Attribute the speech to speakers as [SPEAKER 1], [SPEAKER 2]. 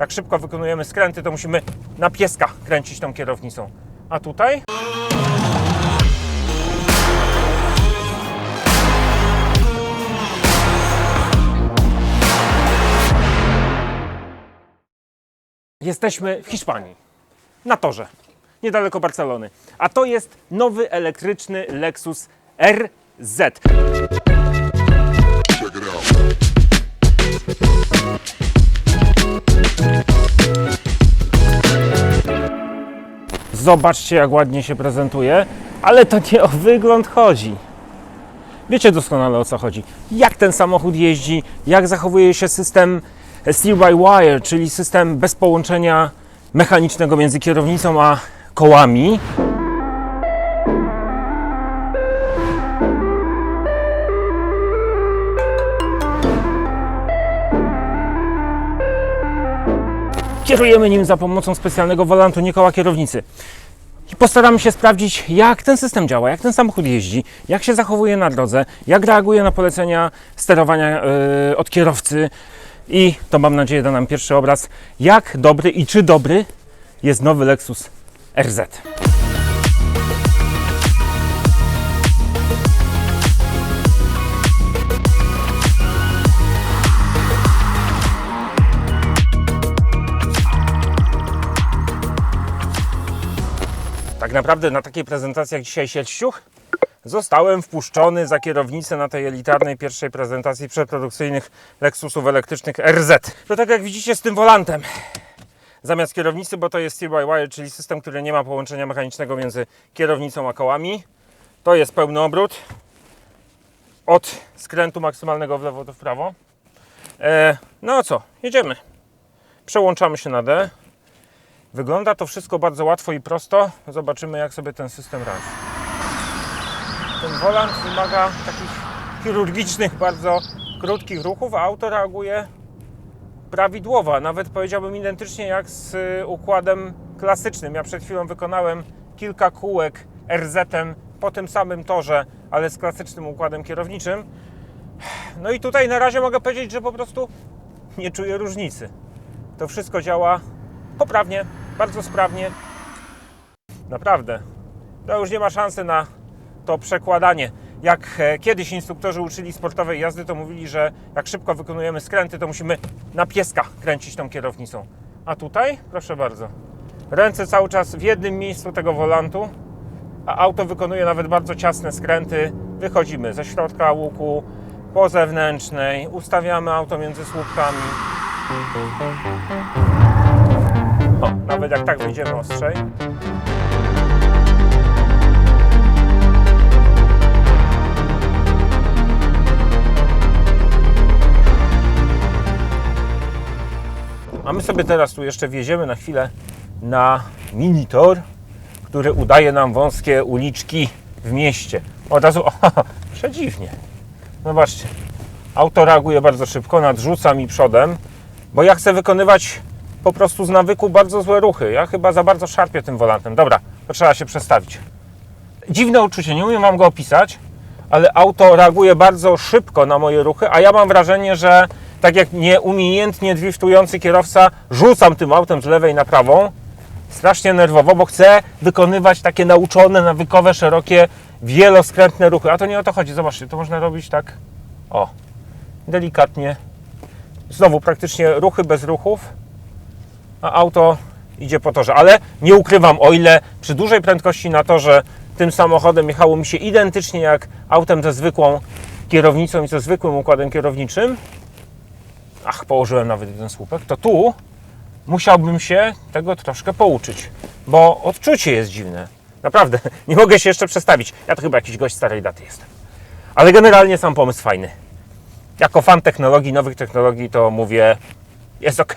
[SPEAKER 1] jak szybko wykonujemy skręty, to musimy na pieska kręcić tą kierownicą. A tutaj? Jesteśmy w Hiszpanii, na torze, niedaleko Barcelony. A to jest nowy elektryczny Lexus RZ. Zobaczcie, jak ładnie się prezentuje, ale to nie o wygląd chodzi. Wiecie doskonale o co chodzi. Jak ten samochód jeździ, jak zachowuje się system steer by wire, czyli system bez połączenia mechanicznego między kierownicą a kołami. Kierujemy nim za pomocą specjalnego wolantu, nie koła kierownicy. I postaramy się sprawdzić, jak ten system działa, jak ten samochód jeździ, jak się zachowuje na drodze, jak reaguje na polecenia sterowania yy, od kierowcy. I to mam nadzieję da nam pierwszy obraz, jak dobry i czy dobry jest nowy Lexus RZ. Tak naprawdę na takiej prezentacji jak dzisiaj Sierściuch zostałem wpuszczony za kierownicę na tej elitarnej pierwszej prezentacji przedprodukcyjnych Lexusów elektrycznych RZ. To tak jak widzicie z tym wolantem. Zamiast kierownicy, bo to jest steer-by-wire, czyli system, który nie ma połączenia mechanicznego między kierownicą a kołami. To jest pełny obrót. Od skrętu maksymalnego w lewo do w prawo. E, no a co? Jedziemy. Przełączamy się na D. Wygląda to wszystko bardzo łatwo i prosto. Zobaczymy, jak sobie ten system radzi. Ten wolant wymaga takich chirurgicznych, bardzo krótkich ruchów, a auto reaguje prawidłowo, nawet powiedziałbym identycznie jak z y, układem klasycznym. Ja przed chwilą wykonałem kilka kółek RZ-em po tym samym torze, ale z klasycznym układem kierowniczym. No i tutaj na razie mogę powiedzieć, że po prostu nie czuję różnicy. To wszystko działa poprawnie, bardzo sprawnie. Naprawdę. To już nie ma szansy na to przekładanie. Jak e, kiedyś instruktorzy uczyli sportowej jazdy, to mówili, że jak szybko wykonujemy skręty, to musimy na pieska kręcić tą kierownicą. A tutaj, proszę bardzo, ręce cały czas w jednym miejscu tego wolantu, a auto wykonuje nawet bardzo ciasne skręty. Wychodzimy ze środka łuku, po zewnętrznej, ustawiamy auto między słupkami. Nawet jak tak wyjdziemy ostrzej. A my sobie teraz tu jeszcze wjedziemy na chwilę na minitor, który udaje nam wąskie uliczki w mieście. Od razu, o, przedziwnie. Zobaczcie, auto reaguje bardzo szybko, nadrzuca mi przodem, bo ja chcę wykonywać po prostu z nawyku bardzo złe ruchy. Ja chyba za bardzo szarpię tym wolantem. Dobra, to trzeba się przestawić. Dziwne uczucie, nie umiem Wam go opisać, ale auto reaguje bardzo szybko na moje ruchy, a ja mam wrażenie, że tak jak nieumiejętnie driftujący kierowca, rzucam tym autem z lewej na prawą, strasznie nerwowo, bo chcę wykonywać takie nauczone, nawykowe, szerokie, wieloskrętne ruchy. A to nie o to chodzi. Zobaczcie, to można robić tak, o, delikatnie. Znowu praktycznie ruchy bez ruchów, a auto idzie po torze. Ale nie ukrywam, o ile przy dużej prędkości na torze tym samochodem jechało mi się identycznie jak autem ze zwykłą kierownicą i ze zwykłym układem kierowniczym, ach, położyłem nawet jeden słupek, to tu musiałbym się tego troszkę pouczyć, bo odczucie jest dziwne. Naprawdę, nie mogę się jeszcze przestawić. Ja to chyba jakiś gość starej daty jestem. Ale generalnie sam pomysł fajny. Jako fan technologii, nowych technologii, to mówię, jest ok.